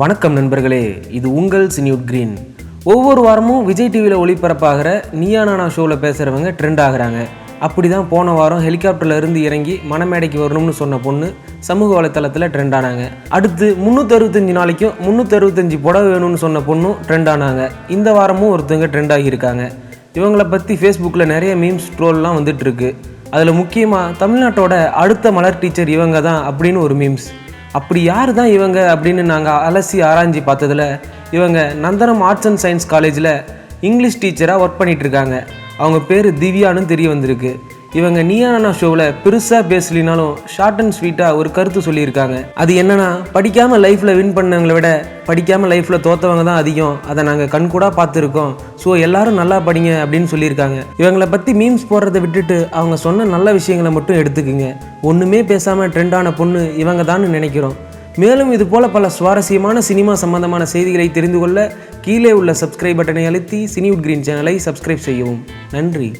வணக்கம் நண்பர்களே இது உங்கள் சினியூட் கிரீன். ஒவ்வொரு வாரமும் விஜய் டிவியில் ஒளிபரப்பாகிற நியானானா ஷோவில் பேசுகிறவங்க ட்ரெண்ட் ஆகிறாங்க. அப்படி தான் போன வாரம் ஹெலிகாப்டர்லேருந்து இறங்கி மணமேடைக்கு வரணும்னு சொன்ன பொண்ணு சமூக வலைத்தளத்தில் ட்ரெண்ட் ஆனாங்க. அடுத்து முந்நூற்றறுபத்தஞ்சு நாளைக்கும் முந்நூற்றறுபத்தஞ்சு புடவை வேணும்னு சொன்ன பொண்ணும் ட்ரெண்ட் ஆனாங்க. இந்த வாரமும் ஒருத்தவங்க ட்ரெண்ட் ஆகியிருக்காங்க. இவங்களை பற்றி ஃபேஸ்புக்கில் நிறைய மீம்ஸ் ட்ரோல்லாம் வந்துட்டுருக்கு அதில் முக்கியமாக தமிழ்நாட்டோட அடுத்த மலர் டீச்சர் இவங்க தான் அப்படின்னு ஒரு மீம்ஸ் அப்படி யார் தான் இவங்க அப்படின்னு நாங்கள் அலசி ஆராய்ஞ்சி பார்த்ததுல இவங்க நந்தனம் ஆர்ட்ஸ் அண்ட் சயின்ஸ் காலேஜில் இங்கிலீஷ் டீச்சராக ஒர்க் பண்ணிகிட்ருக்காங்க இருக்காங்க. அவங்க பேர் திவ்யான்னு தெரிய வந்திருக்கு. இவங்க நீயானா ஷோவில் பெருசாக பேசலினாலும் ஷார்ட் அண்ட் ஸ்வீட்டாக ஒரு கருத்து சொல்லியிருக்காங்க. அது என்னன்னா படிக்காமல் லைஃப்பில் வின் பண்ணவங்களை விட படிக்காமல் லைஃப்பில் தோத்தவங்க தான் அதிகம். அதை நாங்கள் கண்கூடாக பார்த்துருக்கோம். ஸோ எல்லாரும் நல்லா படிங்க அப்படின்னு சொல்லியிருக்காங்க. இவங்களை பற்றி மீம்ஸ் போடுறதை விட்டுட்டு அவங்க சொன்ன நல்ல விஷயங்களை மட்டும் எடுத்துக்குங்க. ஒன்றுமே பேசாமல் ட்ரெண்டான பொண்ணு இவங்க தான் நினைக்கிறோம். மேலும் இது போல பல சுவாரஸ்யமான சினிமா சம்பந்தமான செய்திகளை தெரிந்து கொள்ள கீழே உள்ள சப்ஸ்கிரைப் பட்டனை அழுத்தி சினிவுட் கிரீன் சேனலை சப்ஸ்கிரைப் செய்யவும். நன்றி.